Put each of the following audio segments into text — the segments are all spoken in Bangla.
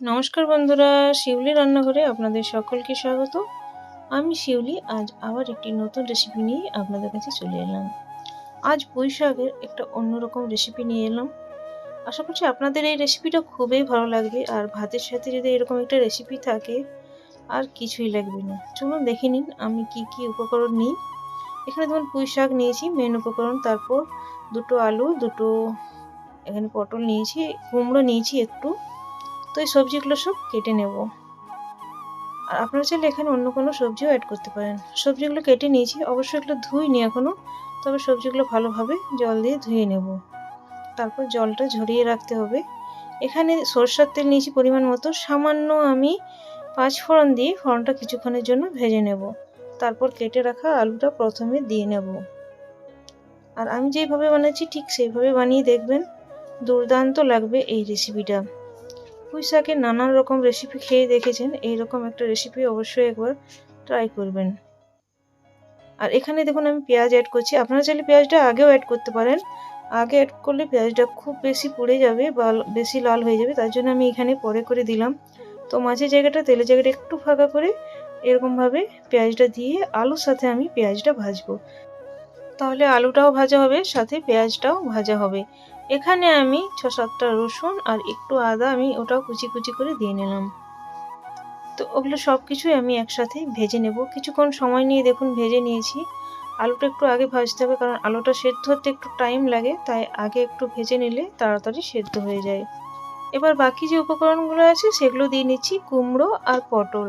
নমস্কার বন্ধুরা, শিউলি রান্নাঘরে আপনাদের সকলকে স্বাগত। আমি শিউলি, আজ আবার একটি নতুন রেসিপি নিয়ে আপনাদের কাছে চলে এলাম। আজ শাকের একটা অন্যরকম রেসিপি নিয়ে এলাম। আশা করছি আপনাদের এই রেসিপিটা খুবই ভালো লাগবে, আর ভাতের সাথে যদি এরকম একটা রেসিপি থাকে, আর কিছুই লাগবে না। চলুন দেখে নিন আমি কি কি উপকরণ নিই। এখানে ধরুন পুঁই শাক নিয়েছি মেন উপকরণ, তারপর দুটো আলু, দুটো এখানে পটল নিয়েছি, কুমড়ো নিয়েছি একটু। তো এই সবজিগুলো সব কেটে নেব। আর আপনারা চাইলে এখানে অন্য কোনো সবজিও অ্যাড করতে পারেন। সবজিগুলো কেটে নিয়েছি, অবশ্যই এগুলো ধুইনি এখনও তবে সবজিগুলো ভালোভাবে জল দিয়ে ধুয়ে নেব। তারপর জলটা ঝরিয়ে রাখতে হবে। এখানে সরষার তেল নিয়েছি পরিমাণ মতো, সামান্য আমি পাঁচ ফোড়ন দিয়ে ফোড়নটা কিছুক্ষণের জন্য ভেজে নেব। তারপর কেটে রাখা আলুটা প্রথমে দিয়ে নেব। আর আমি যেইভাবে বানাচ্ছি ঠিক সেইভাবে বানিয়ে দেখবেন, দুর্দান্ত লাগবে এই রেসিপিটা পুঁই শাকের নানান রকম রেসিপি খেয়ে দেখেছেন এই রকম একটা রেসিপি অবশ্যই একবার ট্রাই করবেন। আর এখানে দেখুন আমি পেঁয়াজ অ্যাড করছি। আপনারা চাইলে পেঁয়াজটা আগেও অ্যাড করতে পারেন। আগে অ্যাড করলে পেঁয়াজটা খুব বেশি পুড়ে যাবে বা বেশি লাল হয়ে যাবে, তার জন্য আমি এখানে পরে করে দিলাম। তো মাঝের জায়গাটা, তেলের জায়গাটা একটু ফাঁকা করে এরকমভাবে পেঁয়াজটা দিয়ে আলুর সাথে আমি পেঁয়াজটা ভাজবো। তাহলে আলুটাও ভাজা হবে, সাথে পেঁয়াজটাও ভাজা হবে। এখানে আমি ছ সাতটা রসুন আর একটু আদা আমি ওটাও কুচি কুচি করে দিয়ে নিলাম। তো ওগুলো সব কিছুই আমি একসাথে ভেজে নেব। কিছুক্ষণ সময় নিয়ে দেখুন ভেজে নিয়েছি। আলুটা একটু আগে ভাজতে হবে কারণ আলুটা সেদ্ধ হতে একটু টাইম লাগে, তাই আগে একটু ভেজে নিলে তাড়াতাড়ি সেদ্ধ হয়ে যায়। এবার বাকি যে উপকরণগুলো আছে সেগুলো দিয়ে নিচ্ছি কুমড়ো আর পটল।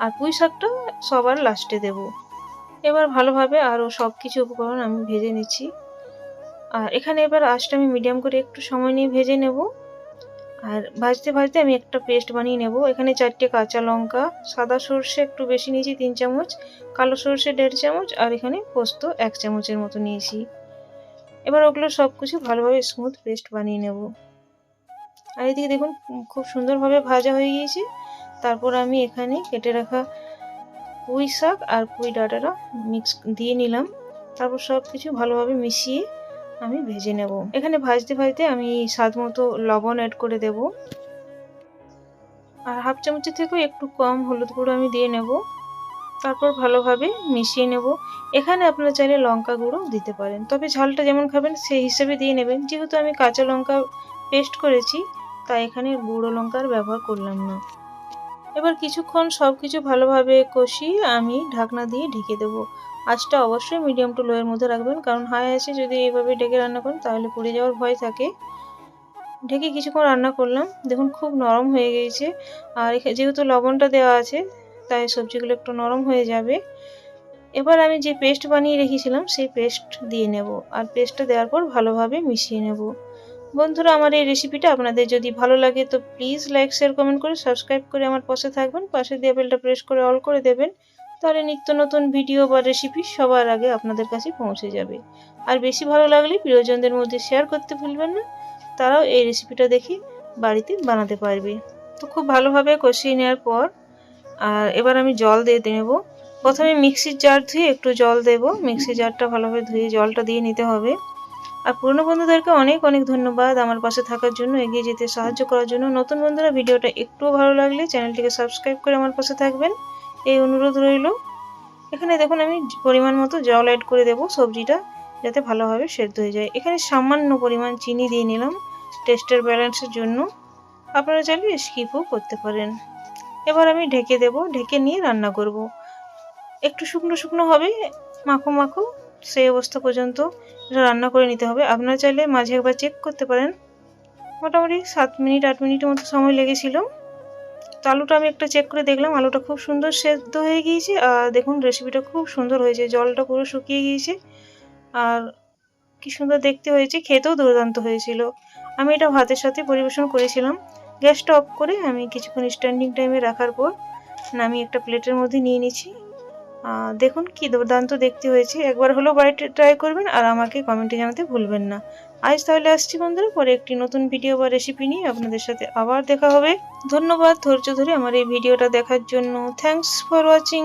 আর পুঁই শাকটা সবার লাস্টে দেব। এবার ভালোভাবে আরও সব কিছু উপকরণ আমি ভেজে নিচ্ছি। আর এখানে এবার আঁচটা আমি মিডিয়াম করে একটু সময় নিয়ে ভেজে নেব। আর ভাজতে ভাজতে আমি একটা পেস্ট বানিয়ে নেব। এখানে চারটে কাঁচা লঙ্কা, সাদা সর্ষে একটু বেশি নিয়েছি, তিন চামচ, কালো সর্ষে দেড় চামচ, আর এখানে পোস্ত এক চামচের মতো নিয়েছি। এবার ওগুলো সব কিছু ভালোভাবে স্মুথ পেস্ট বানিয়ে নেব। আর এদিকে দেখুন, খুব সুন্দরভাবে ভাজা হয়ে গিয়েছে। তারপর আমি এখানে কেটে রাখা পুঁই শাক আর পুঁই ডাঁটাটা মিক্স দিয়ে নিলাম। তারপর সব কিছু ভালোভাবে মিশিয়ে আমি ভেজে নেব। এখানে ভাজতে ভাজতে আমি স্বাদ মতো লবণ অ্যাড করে দেব। আর হাফ চামচের থেকেও একটু কম হলুদ গুঁড়ো আমি দিয়ে নেব। তারপর ভালোভাবে মিশিয়ে নেব। এখানে আপনারা চাইলে লঙ্কা গুঁড়ো দিতে পারেন। তবে ঝালটা যেমন খাবেন, সেই হিসেবে দিয়ে নেবেন। যেহেতু আমি কাঁচা লঙ্কা পেস্ট করেছি, তাই এখানে গুঁড়ো লঙ্কার ব্যবহার করলাম না। এবার কিছুক্ষণ সব কিছু ভালোভাবে কষিয়ে আমি ঢাকনা দিয়ে ঢেকে দেবো। আঁচটা অবশ্যই মিডিয়াম টু লোয়ের মধ্যে রাখবেন। কারণ হাই আছে যদি এইভাবে ঢেকে রান্না করেন, তাহলে পুড়ে যাওয়ার ভয় থাকে। ঢেকে কিছুক্ষণ রান্না করলাম। দেখুন, খুব নরম হয়ে গিয়েছে। আর যেহেতু লবণটা দেওয়া আছে, তাই সবজিগুলো একটু নরম হয়ে যাবে। এবার আমি যে পেস্ট বানিয়ে রেখেছিলাম, সেই পেস্ট দিয়ে নেব। আর পেস্টটা দেওয়ার পর ভালোভাবে মিশিয়ে নেব। বন্ধুরা, আমার এই রেসিপিটা আপনাদের যদি ভালো লাগে, তো প্লিজ লাইক শেয়ার কমেন্ট করে সাবস্ক্রাইব করে আমার পাশে থাকবেন। পাশে দিয়ে বেলটা প্রেস করে অল করে দেবেন। তাহলে নিত্য নতুন ভিডিও বা রেসিপি সবার আগে আপনাদের কাছে পৌঁছে যাবে। আর বেশি ভালো লাগলে প্রিয়জনদের মধ্যে শেয়ার করতে ভুলবেন না। তারাও এই রেসিপিটা দেখে বাড়িতে বানাতে পারবে। তো খুব ভালোভাবে কষিয়ে নেওয়ার পর, আর এবার আমি জল দিয়ে নেব প্রথমে মিক্সির জার ধুয়ে একটু জল দেব। মিক্সির জারটা ভালোভাবে ধুয়ে জলটা দিয়ে নিতে হবে। আর পুরনো বন্ধুদেরকে অনেক অনেক ধন্যবাদ আমার পাশে থাকার জন্য, এগিয়ে যেতে সাহায্য করার জন্য। নতুন বন্ধুরা ভিডিওটা একটুও ভালো লাগলে চ্যানেলটিকে সাবস্ক্রাইব করে আমার পাশে থাকবেন। এই অনুরোধ রইল। এখানে দেখুন, আমি পরিমাণ মতো জল অ্যাড করে দেব সবজিটা, যাতে ভালোভাবে সেদ্ধ হয়ে যায়। এখানে সামান্য পরিমাণ চিনি দিয়ে নিলাম টেস্টের ব্যালেন্সের জন্য। আপনারা চাইলে স্কিপও করতে পারেন। এবার আমি ঢেকে দেব, ঢেকে নিয়ে রান্না করব। একটু শুকনো শুকনো হবে, মাখো মাখো, সেই অবস্থা পর্যন্ত এটা রান্না করে নিতে হবে। আপনারা চাইলে মাঝে একবার চেক করতে পারেন। মোটামুটি সাত মিনিট, আট মিনিটের মতো সময় লেগেছিল। তো আলুটা আমি একটা চেক করে দেখলাম, আলুটা খুব সুন্দর সেদ্ধ হয়ে গিয়েছে। আর দেখুন রেসিপিটা খুব সুন্দর হয়েছে, জলটা পুরো শুকিয়ে গিয়েছে। আর কি সুন্দর দেখতে হয়েছে, খেতেও দুর্দান্ত হয়েছিল। আমি এটা ভাতের সাথে পরিবেশন করেছিলাম। গ্যাসটা অফ করে আমি কিছুক্ষণ স্ট্যান্ডিং টাইমে রাখার পর আমি একটা প্লেটের মধ্যে নিয়ে নিচ্ছি। দেখুন কি দুর্দান্ত দেখতে হয়েছে। একবার হলেও বাড়িতে ট্রাই করবেন আর আমাকে কমেন্টে জানাতে ভুলবেন না। আজ তাহলে আসছি বন্ধুরা, পরে একটি নতুন ভিডিও বা রেসিপি নিয়ে আপনাদের সাথে আবার দেখা হবে। ধন্যবাদ ধৈর্য ধরে আমার এই ভিডিওটা দেখার জন্য। Thanks for watching